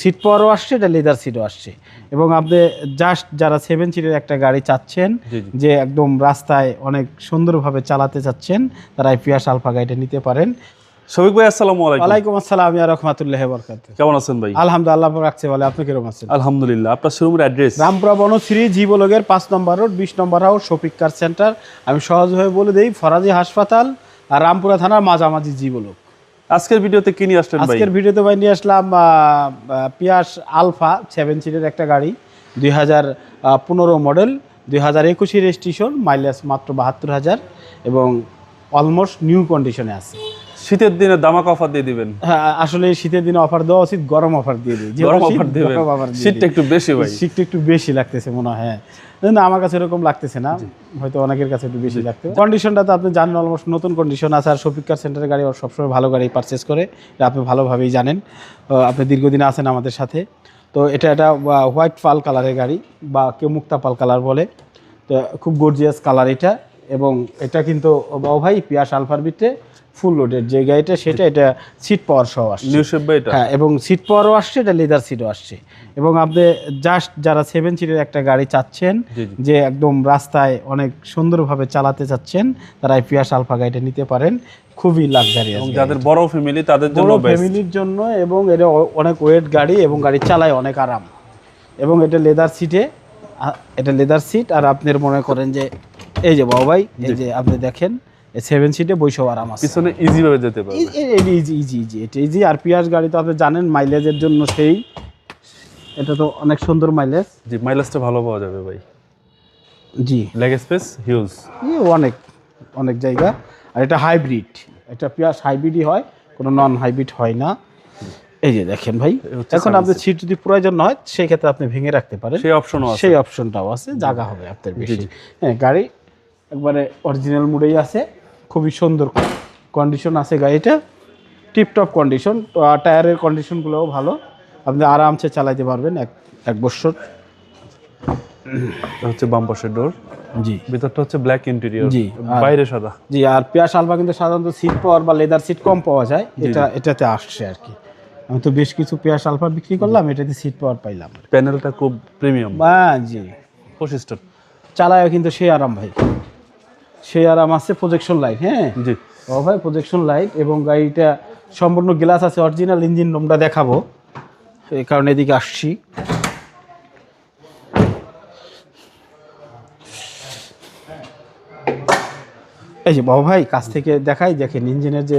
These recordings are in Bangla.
সিট পাওয়ারও আসছে এটা লেদার সিটও আসছে। এবং আপনি জাস্ট যারা সেভেন সিটের একটা গাড়ি চাচ্ছেন। যে একদম রাস্তায় অনেক সুন্দরভাবে চালাতে চাচ্ছেন তারা পিয়াস আলফা গাড়িটা নিতে পারেন। শফিক ভাই আসসালামু আলাইকুম। ওয়ালাইকুম আসসালাম ইয়া রহমাতুল্লাহ বরকাত কেমন আছেন ভাই? আলহামদুলিল্লাহ রাখছে বলে আপনি কীরকম আছেন? আলহামদুলিল্লাহ আপনার শোরুমের অ্যাড্রেস রামপুরা বনশ্রী জীবলোগের পাঁচ নম্বর রোড বিশ number house Shafiq car centre. আমি সহজভাবে বলে দিই ফরাজি হাসপাতাল আর রামপুরা থানার মাঝামাঝি জীবলোক। আজকের ভিডিওতে কি নিয়ে আসলেন আজকের ভিডিওতে ভাই নিয়ে আসলাম পিয়াস আলফা সেভেন সিটের একটা গাড়ি, দুই হাজার পনেরো মডেল, দুই হাজার একুশে রেজিস্ট্রেশন মাইলেজ মাত্র বাহাত্তর হাজার এবং অলমোস্ট নিউ কন্ডিশনে আছে। শীতের দিনে দামাক অফার দিয়ে দিবেন। হ্যাঁ আসলে শীতের দিনে অফার দেওয়া উচিত গরম অফার দিয়ে দিই। গরম অফার দিবেন। শীতটা একটু বেশি ভাই। শীতটা একটু বেশি লাগতেছে মনে হয় হ্যাঁ। না আমার কাছে এরকম লাগতেছে না। হয়তো অনেকের কাছে একটু বেশি লাগতে কন্ডিশনটা তো আপনি জানেন অলমোস্ট নতুন কন্ডিশন আছে। আর শফিক কার সেন্টারের গাড়ি ওর সবসময় ভালো গাড়ি পারচেস করে। এটা আপনি ভালোভাবেই জানেন। আপনি দীর্ঘদিন আছেন আমাদের সাথে। তো এটা একটা হোয়াইট পাল কালারের গাড়ি বা কেউ মুক্তা পাল কালার বলে। তো খুব গর্জিয়াস কালার এটা। এবং এটা কিন্তু বাবু ভাই পিয়াস আলফার ভিতরে ফুল লোডের যে গাড়িটা সেটা এটা সিট পাওয়ার সহ আসছে। নিউ ভাই এটা হ্যাঁ এবং সিট পাওয়ারও আসছে এটা লেদার সিটও আসছে। এবং আপনি জাস্ট যারা সেভেন সিটের একটা গাড়ি চাচ্ছেন। যে একদম রাস্তায় অনেক সুন্দরভাবে চালাতে চাচ্ছেন তারা এই পিয়াস আলফা গাড়িটা নিতে পারেন। খুবই লাক্সারিয়াস এবং যাদের বড় ফ্যামিলি তাদের জন্য বেস্ট ফ্যামিলির জন্য এবং এটা অনেক ওয়েট গাড়ি এবং গাড়ি চালায় অনেক আরাম। এবং এটা লেদার সিটে এটা লেদার সিট আর আপনার মনে করেন যে এই যে বাবু ভাই এই যে আপনি দেখেন সেভেন সিটে বৈশাও আরাম আছে। পিছনে ইজি ভাবে যেতে পারবে। ইজি ইজি ইজি এটা ইজি আর পিয়াস গাড়ি তো আপনি জানেন মাইলেজের জন্য সেই। এটা তো অনেক সুন্দর মাইলেজ জি মাইলেজটা ভালো পাওয়া যাবে ভাই। জি। লেগ স্পেস হিউজ ই অনেক অনেক জায়গা। আর এটা হাইব্রিড এটা পিয়াস হাইব্রিডই হয় কোনো নন হাইব্রিড হয় না। এই যে দেখেন ভাই এখন আপনার সিট যদি প্রয়োজন হয় সেই ক্ষেত্রে আপনি ভেঙে রাখতে পারেন। সেই অপশনও আছে। সেই অপশনটাও আছে জায়গা হবে আপনার বেশি। হ্যাঁ গাড়ি একবারে অরিজিনাল মুডেই আছে। খুবই সুন্দর কন্ডিশন আছে গাড়িটা। টিপটপ কন্ডিশন টায়ারের কন্ডিশনগুলোও ভালো। আপনি আরামসে চালাইতে পারবেন এক এক বছর। হচ্ছে বাম পাশের ডোর জি। ভিতরটা হচ্ছে ব্ল্যাক ইন্টেরিয়র জি, বাইরে সাদা। জি আর পেঁয়াজ আলবা কিন্তু সাধারণত সিট পাওয়ার বা লেদার সিট কম পাওয়া যায়। এটা এটাতে আসছে আর কি। আমি তো বেশ কিছু পেঁয়াজ আলফা বিক্রি করলাম এটাতে সিট পাওয়ার পাইলাম। প্যানেলটা খুব প্রিমিয়াম হ্যাঁ জি। পঁচিশটা চালায় কিন্তু সেই আরাম ভাই। সেই আরাম আছে প্রজেকশন লাইট হ্যাঁ? জি। ও ভাই প্রজেকশন লাইট এবং গাড়িটা সম্পূর্ণ গ্লাস আছে অরিজিনাল ইঞ্জিন রুমটা দেখাবো। এই কারণে এদিকে আসছি। এই যে বাবু ভাই কাছ থেকে দেখাই দেখেন ইঞ্জিনের যে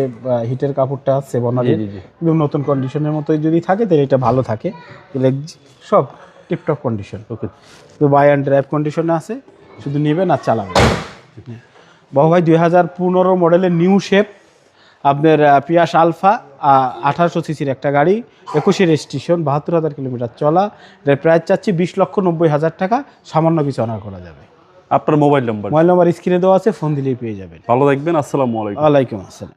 হিটের কাপড়টা আছে। একদম নতুন কন্ডিশনের মতোই যদি থাকে তাহলে এটা ভালো থাকে। সব টিপটপ কন্ডিশন ওকে তো বাই অ্যান্ড ড্রাইভ কন্ডিশনে আছে শুধু নেবেন আর চালাবেন। বাবু ভাই দুই হাজার পনেরো মডেলের নিউ শেপ আপনার পিয়াস আলফা আঠারোশো সিসির একটা গাড়ি একুশে রেজিস্ট্রেশন বাহাত্তর হাজার কিলোমিটার চলা এর প্রাইস চাচ্ছি বিশ লক্ষ নব্বই হাজার টাকা সামান্য কিছু অনার করা যাবে। আপনার মোবাইল নম্বর মোবাইল নম্বর স্ক্রিনে দেওয়া আছে ফোন দিলেই পেয়ে যাবেন। ভালো থাকবেন আসসালামু আলাইকুম। ওয়ালাইকুম আসসালাম।